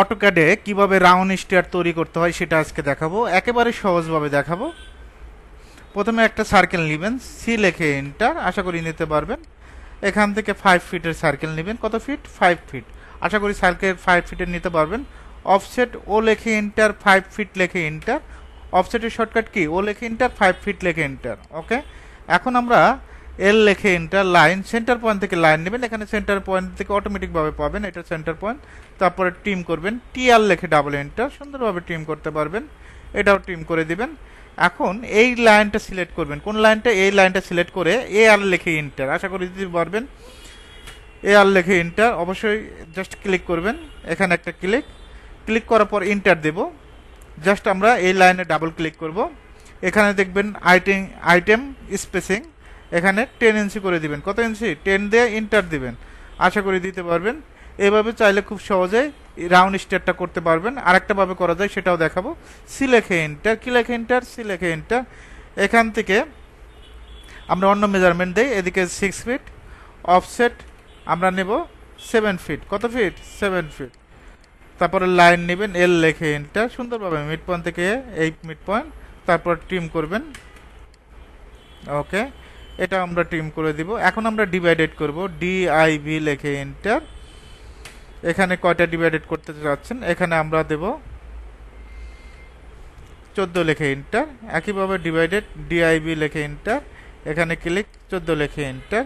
অটোক্যাডে কীভাবে round stair তৈরি করতে হয় সেটা আজকে দেখাবো। একেবারে সহজভাবে দেখাবো। প্রথমে একটা সার্কেল নেবেন সি লেখে এন্টার আশা করি নিতে পারবেন। এখান থেকে ফাইভ ফিটের সার্কেল নেবেন। কত ফিট ফাইভ ফিট আশা করি সার্কেল ফাইভ ফিটের নিতে পারবেন। অফসেট ও লেখে এন্টার ফাইভ ফিট লেখে এন্টার অফসেটের শর্টকাট কি? ও লেখে এন্টার ফাইভ ফিট লেখে এন্টার ওকে এখন আমরা এল লেখে এন্টার লাইন সেন্টার পয়েন্ট থেকে লাইন নেবেন। এখানে সেন্টার পয়েন্ট থেকে অটোমেটিকভাবে পাবেন, এটা সেন্টার পয়েন্ট তারপরে টিম করবেন টি আর লেখে ডাবল এন্টার সুন্দরভাবে টিম করতে পারবেন। এটাও টিম করে দিবেন। এখন এই লাইনটা সিলেক্ট করবেন। কোন লাইনটা এই লাইনটা সিলেক্ট করে এ আর লেখে এন্টার আশা করি দিতে পারবেন। এ আর লেখে এন্টার অবশ্যই জাস্ট ক্লিক করবেন। এখানে একটা ক্লিক ক্লিক করার পর এন্টার দেব। জাস্ট আমরা এই লাইনে ডাবল ক্লিক করব। এখানে দেখবেন আইটেম আইটেম স্পেসিং এখানে টেন ইঞ্চি করে দিবেন। কত ইঞ্চি টেন দিয়ে ইন্টার দিবেন। আশা করি দিতে পারবেন। এভাবে চাইলে খুব সহজেই রাউন্ড স্টারটা করতে পারবেন। আরেকটা ভাবে করা যায়, সেটাও দেখাবো। সি লেখে এন্টার কি লেখে এন্টার সি লেখে এন্টার এখান থেকে আমরা অন্য মেজারমেন্ট দিই। এদিকে সিক্স ফিট অফসেট আমরা নেব সেভেন ফিট কত ফিট সেভেন ফিট তারপরে লাইন নেবেন। এল লেখে এন্টার সুন্দরভাবে মিড পয়েন্ট থেকে এই মিড পয়েন্ট তারপর ট্রিম করবেন। ওকে এটা আমরা ট্রিম করে দিব। এখন আমরা ডিভাইডেড করব। ডিআইবি লেখে এন্টার এখানে কয়টা ডিভাইডেড করতে যাচ্ছেন? এখানে আমরা দেব চোদ্দ লেখে এন্টার একইভাবে ডিভাইডেড ডিআইবি লেখে এন্টার এখানে ক্লিক চোদ্দ লেখে এন্টার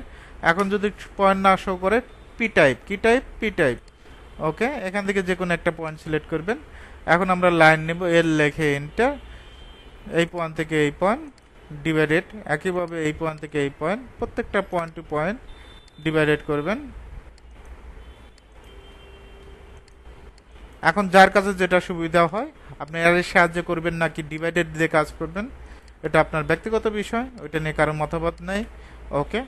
এখন যদি পয়েন্ট না শো করে পি টাইপ কি টাইপ পি টাইপ ওকে? এখান থেকে যে কোনো একটা পয়েন্ট সিলেক্ট করবেন। এখন আমরা লাইন নেব এল লেখে এন্টার এই পয়েন্ট থেকে এই পয়েন্ট ডিভাইডেড একইভাবে এই পয়েন্ট থেকে এই পয়েন্ট প্রত্যেকটা পয়েন্ট টু পয়েন্ট ডিভাইডেড করবেন। এখন যার কাছে যেটা সুবিধা হয়, আপনি এর সাহায্য করবেন নাকি ডিভাইডেড দিয়ে কাজ করবেন, এটা আপনার ব্যক্তিগত বিষয়, ওইটা নিয়ে কারও মতামত নেই। ওকে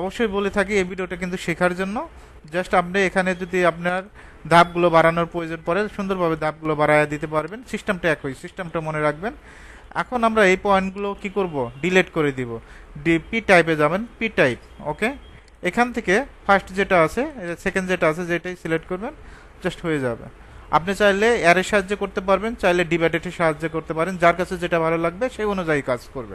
অবশ্যই বলে থাকি, এই ভিডিওটা কিন্তু শেখার জন্য। জাস্ট আপনি এখানে যদি আপনার ধাপগুলো বাড়ানোর প্রয়োজন পড়ে, সুন্দরভাবে ধাপগুলো বাড়ায় দিতে পারবেন। সিস্টেমটা একই সিস্টেমটা মনে রাখবেন। এখন আমরা এই পয়েন্টগুলো কি করব? ডিলেট করে দিব। ডি পি টাইপে যাবেন পি টাইপ ওকে এখান থেকে ফার্স্ট যেটা আছে সেকেন্ড যেটা আছে, যেটাই সিলেক্ট করবেন জাস্ট হয়ে যাবে। আপনি চাইলে এর সাহায্যে করতে পারবেন, চাইলে ডিভাইডেটের সাহায্যে করতে পারেন, যার কাছে যেটা ভালো লাগবে, সেই অনুযায়ী কাজ করবেন।